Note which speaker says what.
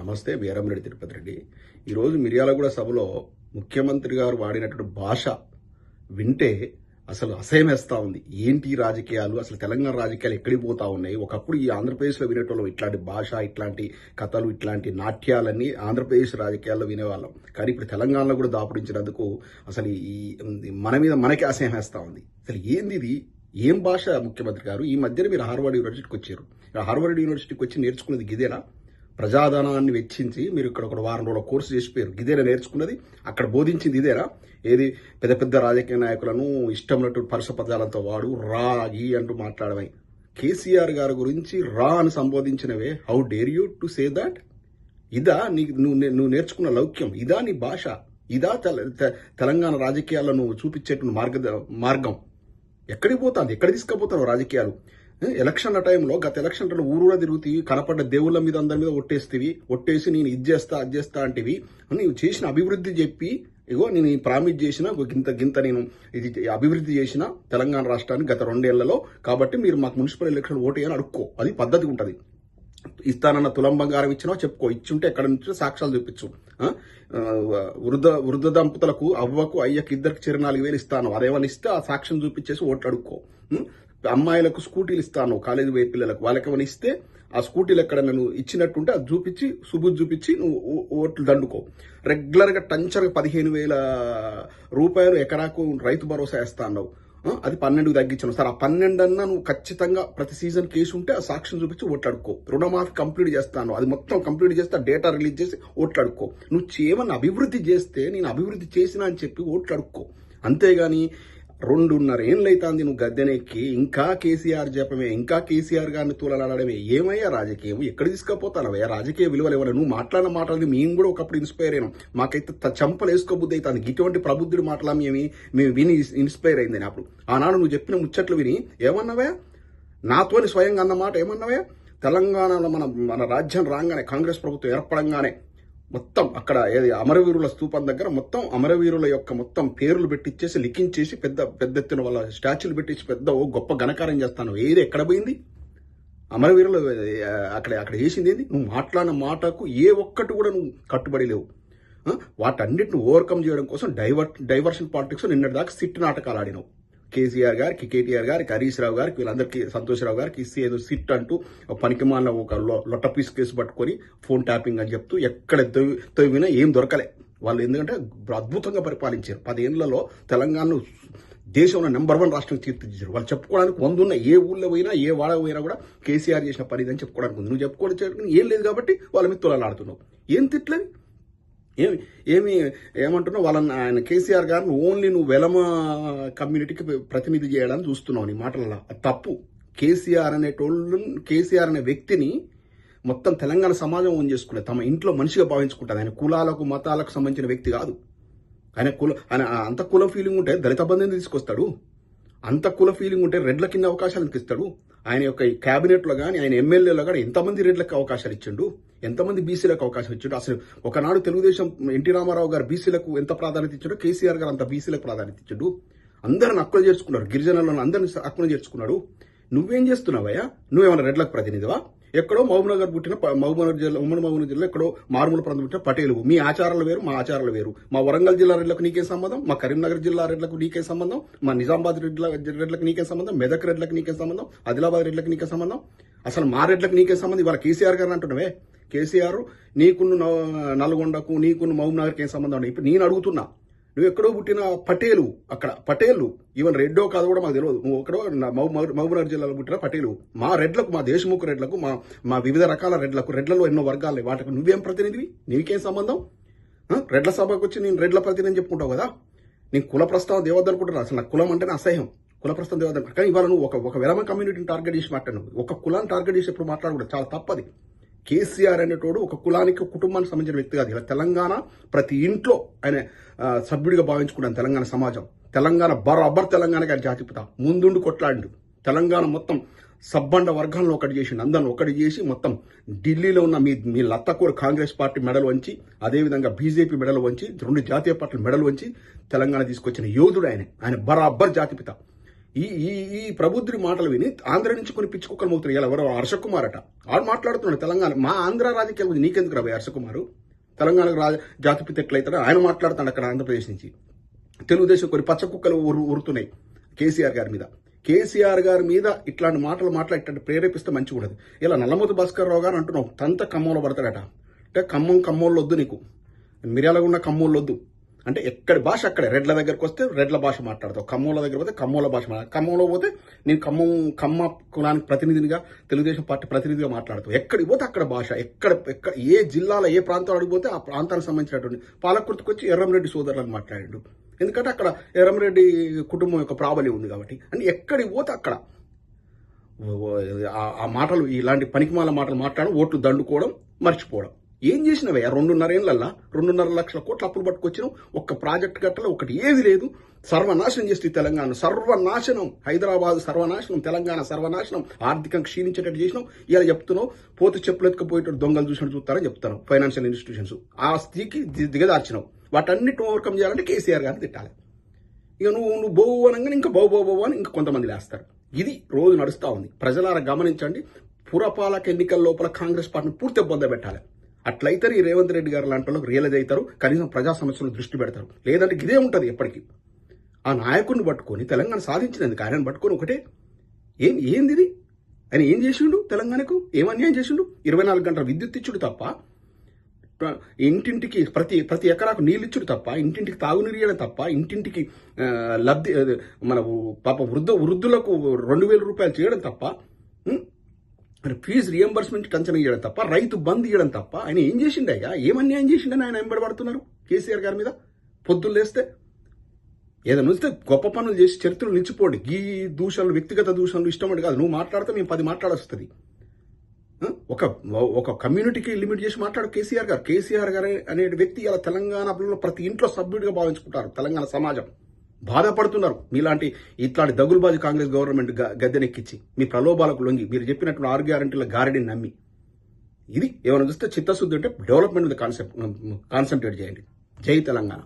Speaker 1: నమస్తే వీరంరెడ్డి తిరుపతి రెడ్డి. ఈరోజు మిర్యాలగూడ సభలో ముఖ్యమంత్రి గారు వాడినటువంటి భాష వింటే అసలు అసహ్యమేస్తా ఉంది. ఏంటి ఈ రాజకీయాలు? అసలు తెలంగాణ రాజకీయాలు ఎక్కడికి పోతా ఉన్నాయి? ఒకప్పుడు ఈ ఆంధ్రప్రదేశ్లో వినేటోళ్ళం ఇట్లాంటి భాష ఇట్లాంటి కథలు ఇట్లాంటి నాట్యాలన్నీ ఆంధ్రప్రదేశ్ రాజకీయాల్లో వినేవాళ్ళం. కానీ ఇప్పుడు తెలంగాణలో కూడా దాపురించినందుకు అసలు ఈ మన మీద మనకి అసహ్యం వేస్తూ ఉంది. అసలు ఏంది ఇది? ఏం భాష ముఖ్యమంత్రి గారు? ఈ మధ్యన మీరు హార్వర్డ్ యూనివర్సిటీకి వచ్చారు. హార్వర్డ్ యూనివర్సిటీకి వచ్చి నేర్చుకున్నది గిదేనా? ప్రజాధనాన్ని వెచ్చించి మీరు ఇక్కడ ఒక వారం రోజుల కోర్సు చేసిపోయారు ఇదేనా నేర్చుకున్నది? అక్కడ బోధించింది ఇదేనా? ఏది? పెద్ద పెద్ద రాజకీయ నాయకులను ఇష్టమైనటువంటి పరుష పదాలతో వాడు రా ఈ అంటూ మాట్లాడమే. కేసీఆర్ గారి గురించి రా అని సంబోధించినవే. How dare you to say that ఇదా నీ నువ్వు నువ్వు నేర్చుకున్న లౌక్యం. ఇదా నీ భాష. ఇదా తెల- తె- తెలంగాణ రాజకీయాల్లో నువ్వు చూపించేటువంటి మార్గ మార్గం. ఎక్కడికి పోతాను ఎక్కడ తీసుకుపోతావు రాజకీయాలు? ఎలక్షన్ల టైంలో గత ఎలక్షన్లలో ఊరూరా తిరుగుతీ కనపడ్డ దేవుళ్ళ మీద అందరి మీద ఒట్టేస్తేవి. ఒట్టేసి నేను ఇది చేస్తా అది చేస్తా అంటివి. నీవు చేసిన అభివృద్ధి చెప్పి ఇగో నేను ఈ ప్రామిస్ చేసిన గింత గింత నేను ఇది అభివృద్ధి చేసిన తెలంగాణ రాష్ట్రానికి గత రెండేళ్ళలో. కాబట్టి మీరు మాకు మున్సిపల్ ఎలక్షన్ ఓటు వేయని అడుక్కో. అది పద్ధతి ఉంటుంది. ఇస్తానన్న తులం బంగారం ఇచ్చినా చెప్పుకో. ఇచ్చుంటే ఎక్కడ నుంచి సాక్ష్యాలు చూపించు వృద్ధ వృద్ధ దంపతులకు అవ్వకు అయ్యకు ఇద్దరికి చిరు నాలుగు వేలు ఇస్తాను. అదేమని ఇస్తే ఆ సాక్ష్యం చూపించేసి ఓట్లు అడుక్కో. అమ్మాయిలకు స్కూటీలు ఇస్తాను కాలేజీ పోయే పిల్లలకు. వాళ్ళకి ఏమైనా ఇస్తే ఆ స్కూటీలు ఎక్కడ నేను ఇచ్చినట్టుంటే అది చూపించి సుబుద్ధి చూపించి నువ్వు ఓ- ఓట్లు దండుకో. రెగ్యులర్గా టంచర్గా పదిహేను వేల రూపాయలు ఎకరాకు రైతు భరోసా వేస్తా అన్నావు. అది పన్నెండుకు తగ్గించాను. సార్ ఆ పన్నెండు అన్నా నువ్వు ఖచ్చితంగా ప్రతి సీజన్ కేసు ఉంటే ఆ సాక్ష్యం చూపించి ఓట్లాడుకో రుణమాఫీ కంప్లీట్ చేస్తాను అది మొత్తం కంప్లీట్ చేస్తే డేటా రిలీజ్ చేసి ఓట్లాడుకో నువ్వు ఏమన్నా అభివృద్ధి చేస్తే నేను అభివృద్ధి చేసినా అని చెప్పి ఓట్లాడుకో అంతేగాని రెండున్నర ఏళ్ళైతాంది నువ్వు గద్దెనెక్కి. ఇంకా కేసీఆర్ జపమే ఇంకా కేసీఆర్ గారిని తూలలాడమే ఏమయ్యా రాజకీయం? ఎక్కడ తీసుకుపోతానవయ్యా? రాజకీయ విలువలు ఎవరు? నువ్వు మాట్లాడిన మాటలు మేము కూడా ఒకప్పుడు ఇన్స్పైర్ అయినాం. మాకైతే త- చంపలు వేసుకోబుద్ధి అవుతుంది ఇటువంటి ప్రబుద్ధుడి మాటలా మేము మేము విని ఇన్స్పైర్ అయిందని అప్పుడు. ఆనాడు నువ్వు చెప్పిన ముచ్చట్లు విని ఏమన్నావే నాతోని స్వయంగా అన్న మాట ఏమన్నావే తెలంగాణలో మన మన రాజ్యం రాగానే కాంగ్రెస్ ప్రభుత్వం ఏర్పడంగానే మొత్తం అక్కడ ఏది అమరవీరుల స్థూపం దగ్గర మొత్తం అమరవీరుల యొక్క మొత్తం పేర్లు పెట్టించేసి లిఖించేసి పెద్ద పెద్ద ఎత్తున వాళ్ళ స్టాచ్యూలు పెట్టించి పెద్ద ఓ గొప్ప ఘనకారం చేస్తాను. ఏది ఎక్కడ పోయింది? అమరవీరులు అక్కడ అక్కడ చేసింది ఏంది? నువ్వు మాట్లాడిన మాటకు ఏ ఒక్కటి కూడా నువ్వు కట్టుబడి లేవు. వాటన్నిటిని ఓవర్కమ్ చేయడం కోసం డైవర్ డైవర్షన్ పాలిటిక్స్ నిన్నటి దాకా సిట్ నాటకాలు ఆడినావు. కేసీఆర్ గారికి కేటీఆర్ గారికి హరీష్ రావు గారికి వీళ్ళందరికీ సంతోషరావు గారికి ఇస్తే ఏదో సిట్ అంటూ ఒక ఒక లొట్ట పీస్ కేసు పట్టుకొని ఫోన్ ట్యాపింగ్ అని చెప్తూ ఎక్కడ తవ్వి- తవ్వినా ఏం దొరకలే. వాళ్ళు ఎందుకంటే అద్భుతంగా పరిపాలించారు. పదేళ్ళలో తెలంగాణను దేశంలో నెంబర్ వన్ రాష్ట్రం తీర్చిదిద్దారు. వాళ్ళు చెప్పుకోవడానికి వందున్న ఏ ఊళ్ళో పోయినా ఏ వాడ పోయినా కూడా కేసీఆర్ చేసిన పని ఇదని చెప్పుకోవడానికి ఉంది. నువ్వు చెప్పుకోవడానికి ఏం లేదు కాబట్టి వాళ్ళ మీద తులలాడుతున్నావు ఏం తిట్లేదు? ఏమి ఏమి ఏమంటున్నావు? వాళ్ళని ఆయన కేసీఆర్ గారిని ఓన్లీ నువ్వు వెలమ కమ్యూనిటీకి ప్రతినిధి చేయడానికి చూస్తున్నావు నీ మాటలలో. తప్పు. కేసీఆర్ అనేటోళ్ళు కేసీఆర్ అనే వ్యక్తిని మొత్తం తెలంగాణ సమాజం ఓన్ చేసుకునే తమ ఇంట్లో మనిషిగా భావించుకుంటుంది. ఆయన కులాలకు మతాలకు సంబంధించిన వ్యక్తి కాదు. ఆయన కుల ఆయన అంత కుల ఫీలింగ్ ఉంటే దళిత బంధుని తీసుకొస్తాడు. అంత కుల ఫీలింగ్ ఉంటే రెడ్ల కింద అవకాశాలు ఇస్తాడు. ఆయన యొక్క క్యాబినెట్లో కానీ ఆయన ఎమ్మెల్యేలో కానీ ఎంతమంది రెడ్లకు అవకాశాలు ఇచ్చిండు? ఎంతమంది బీసీలకు అవకాశం ఇచ్చాడు అసలు ఒకనాడు తెలుగుదేశం ఎన్టీ రామారావు గారు బీసీలకు ఎంత ప్రాధాన్యత ఇచ్చాడు కేసీఆర్ గారు అంత బీసీలకు ప్రాధాన్యత ఇచ్చాడు అందరిని హక్కులు చేర్చుకున్నారు గిరిజనులను అందరిని హక్కులు చేర్చుకున్నాడు. నువ్వేం చేస్తున్నావయ్యా? నువ్వేమైనా రెడ్లకు ప్రతినిధివా? ఎక్కడో మహబూబ్నగర్ పుట్టిన మహబూబ్నగర్ జిల్లా ఉమ్మడి మహబూబ్నగర్ జిల్లా ఎక్కడో మారుమూల ప్రాంతం పుట్టిన పటేలు. మీ ఆచారాలు వేరు మా ఆచారాలు వేరు. మా వరంగల్ జిల్లా రెడ్లకు నీకే సంబంధం? మా కరీంనగర్ జిల్లా రెడ్లకు నీకే సంబంధం? మా నిజామాబాద్ రెడ్ల రెడ్లకు నీకే సంబంధం? మెదక్ రెడ్లకు నీకే సంబంధం? ఆదిలాబాద్ రెడ్లకు నీకే సంబంధం? అసలు మా రెడ్లకు నీకే సంబంధం? ఇవాళ కేసీఆర్ గారు అంటున్నావే. కేసీఆర్ నీకున్న నవ- నల్గొండకు నీకున్న మహబూబ్నగర్కి ఏం సంబంధం ఉన్నాయి ఇప్పుడు నేను అడుగుతున్నా నువ్వు ఎక్కడో పుట్టిన పటేలు అక్కడ పటేలు ఈవెన్ రెడ్డో కాదు కూడా మాకు తెలియదు. నువ్వు ఎక్కడో నా మహబూ- మహబూబ్నగర్ జిల్లాలో పుట్టిన పటేలు మా రెడ్లకు మా దేశముఖ రెడ్లకు మా మా వివిధ రకాల రెడ్లకు రెడ్లలో ఎన్నో వర్గాలు వాటికి నువ్వేం ప్రతినిధివి? నీకేం సంబంధం? రెడ్ల సభకు వచ్చి నేను రెడ్ల ప్రతినిధి చెప్పుకుంటావు కదా? నేను కుల ప్రస్తావం దేవద్దనుకుంటున్నా అసలు నాకు కులం అంటేనే అసహ్యం. కుల ప్రస్తావం దేవద్దు కానీ ఇవాళ నువ్వు ఒక ఒక విరమ కమ్యూనిటీని టార్గెట్ చేసి మాట్లాడు ఒక కులాన్ని టార్గెట్ చేసి ఎప్పుడు మాట్లాడకూడదు. చాలా తప్పది. కేసీఆర్ అనేటోడు ఒక కులానికి కుటుంబానికి సంబంధించిన వ్యక్తి కాదు. ఇలా తెలంగాణ ప్రతి ఇంట్లో ఆయన సభ్యుడిగా భావించుకున్నాను తెలంగాణ సమాజం. తెలంగాణ బరాబర్ తెలంగాణకి ఆయన జాతిపిత ముందుండి కొట్లాడు తెలంగాణ మొత్తం సబ్బండ వర్గాలను ఒకటి చేసి అందరిని ఒకటి చేసి మొత్తం ఢిల్లీలో ఉన్న మీ మీ లత్తకూరు కాంగ్రెస్ పార్టీ మెడలు వంచి అదేవిధంగా బీజేపీ మెడలు వంచి రెండు జాతీయ పార్టీలు మెడలు వంచి తెలంగాణ తీసుకొచ్చిన యోధుడు ఆయన. ఆయన బరాబర్ జాతిపిత ఈ ఈ ఈ ప్రబుద్ధుడి మాటలు విని ఆంధ్ర నుంచి కొన్ని పిచ్చి కుక్కలు ఇలా ఎవరో హర్ష కుమార్ అట ఆడు మాట్లాడుతున్నాడు తెలంగాణ. మా ఆంధ్ర రాజకీయాల గురించి నీకెందుకు రాబోయే హర్ష కుమారు తెలంగాణకు రాజ జాతిపిత ఎట్లయితాడో ఆయన మాట్లాడుతాడు అక్కడ ఆంధ్రప్రదేశ్ నుంచి. తెలుగుదేశం కొన్ని పచ్చ కుక్కలు ఉరుతున్నాయి కేసీఆర్ గారి మీద. కేసీఆర్ గారి మీద ఇట్లాంటి మాటలు మాట్లాడి ప్రేరేపిస్తే మంచిగా ఉండదు. ఇలా నల్లమూతి భాస్కర్ రావు గారు అంటున్నావు తంత ఖమ్మంలో పడతాడట. అంటే ఖమ్మం ఖమ్మంలో వద్దు నీకు. మిర్యాలగుండ ఉన్న వద్దు. అంటే ఎక్కడి భాష అక్కడే. రెడ్ల దగ్గరకు వస్తే రెడ్ల భాష మాట్లాడతావు. ఖమ్మంలో దగ్గర పోతే ఖమ్మంలో భాష మాట్లాడతావు. ఖమ్మంలో పోతే నేను ఖమ్మం ఖమ్మ కులానికి ప్రతినిధినిగా తెలుగుదేశం పార్టీ ప్రతినిధిగా మాట్లాడతావు. ఎక్కడికి పోతే అక్కడ భాష. ఎక్కడ ఎక్కడ ఏ జిల్లాలో ఏ ప్రాంతం అడిగిపోతే ఆ ప్రాంతానికి సంబంధించినటువంటి పాలకుర్తికి వచ్చి ఎర్రంరెడ్డి సోదరులను మాట్లాడాడు. ఎందుకంటే అక్కడ ఎర్రంరెడ్డి కుటుంబం యొక్క ప్రాబల్యం ఉంది కాబట్టి. అంటే ఎక్కడికి పోతే అక్కడ. ఆ- ఆ మాటలు ఇలాంటి పనికిమాల మాటలు మాట్లాడడం ఓట్లు దండుకోవడం మర్చిపోవడం. ఏం చేసినవయ్యా? రెండున్నర ఏళ్ళల్లా రెండున్నర లక్షల కోట్లు అప్పులు పట్టుకొచ్చినావు. ఒక్క ప్రాజెక్ట్ గట్టలో ఒకటి ఏది లేదు. సర్వనాశనం చేస్తే ఈ తెలంగాణ. సర్వనాశనం. హైదరాబాద్ సర్వనాశనం. తెలంగాణ సర్వనాశనం. ఆర్థికంగా క్షీణించేటట్టు చేసినాం ఇలా చెప్తున్నావు పోతే చెప్పులు ఎత్తుకుపోయేటట్టు దొంగలు చూసినట్టు చూస్తారని చెప్తాను ఫైనాన్షియల్ ఇన్స్టిట్యూషన్స్. ఆ స్థితికి దిగదార్చినావు వాటన్నిటిని ఓవర్కమ్ చేయాలంటే కేసీఆర్ గారిని తిట్టాలి. ఇక నువ్వు నువ్వు బోవు అనగానే ఇంకా బౌ బౌ అని ఇంకా కొంతమంది లేస్తారు. ఇది రోజు నడుస్తూ ఉంది. ప్రజలారా గమనించండి. పురపాలక ఎన్నికల లోపల కాంగ్రెస్ పార్టీని పూర్తి ఇబ్బంది పెట్టాలి. అట్లయితే ఈ రేవంత్ రెడ్డి గారు లాంటి వాళ్ళకి రియలైజ్ అవుతారు కనీసం ప్రజా సమస్యలను దృష్టి పెడతారు. లేదంటే ఇదే ఉంటుంది ఎప్పటికీ. ఆ నాయకుడిని పట్టుకొని తెలంగాణ సాధించినందుకు ఆయనను పట్టుకొని ఒకటే. ఏం ఏంది ఇది ఆయన ఏం చేసిండు తెలంగాణకు? ఏం అన్యాయం చేసిండు? ఇరవై నాలుగు గంటల విద్యుత్ ఇచ్చుడు తప్ప ఇంటింటికి ప్రతి ప్రతి ఎకరాకు నీళ్ళు ఇచ్చుడు తప్ప ఇంటింటికి తాగునీరు ఇవ్వడం తప్ప ఇంటింటికి లబ్ధి మన పాప వృద్ధ వృద్ధులకు రెండు వేల రూపాయలు చేయడం తప్ప మరి ఫీజు రియంబర్స్మెంట్ టెన్షన్ ఇవ్వడం తప్ప రైతు బంద్ ఇవ్వడం తప్ప ఆయన ఏం చేసిండయ్యా ఏం అన్యాయం చేసిండని ఆయన వెంబడబడుతున్నారు కేసీఆర్ గారి మీద? పొద్దున్న లేస్తే? ఏదైనా వస్తే గొప్ప పనులు చేసి చరిత్రలు నిలిచిపోండి. ఈ దూషణలు వ్యక్తిగత దూషణలు ఇష్టం కాదు. నువ్వు మాట్లాడితే మేము పది మాట్లాడొస్తుంది ఒక ఒక కమ్యూనిటీకి లిమిట్ చేసి మాట్లాడు కేసీఆర్ గారు. కేసీఆర్ గారు అనే వ్యక్తి ఇలా తెలంగాణలో ప్రతి ఇంట్లో సభ్యుడిగా భావించుకుంటారు. తెలంగాణ సమాజం. బాధపడుతున్నారు. మీలాంటి ఇట్లాంటి దగులుబాజు కాంగ్రెస్ గవర్నమెంట్ గ- గద్దెనెక్కించి మీ ప్రలోభాలకు లొంగి మీరు చెప్పినట్టు ఆరు గ్యారంటీల గారడిని నమ్మి ఇది ఏమైనా చూస్తే చిత్తశుద్ధి అంటే డెవలప్మెంట్ మీద కాన్సెప్ట్ కాన్సన్ట్రేట్ చేయండి. జై తెలంగాణ.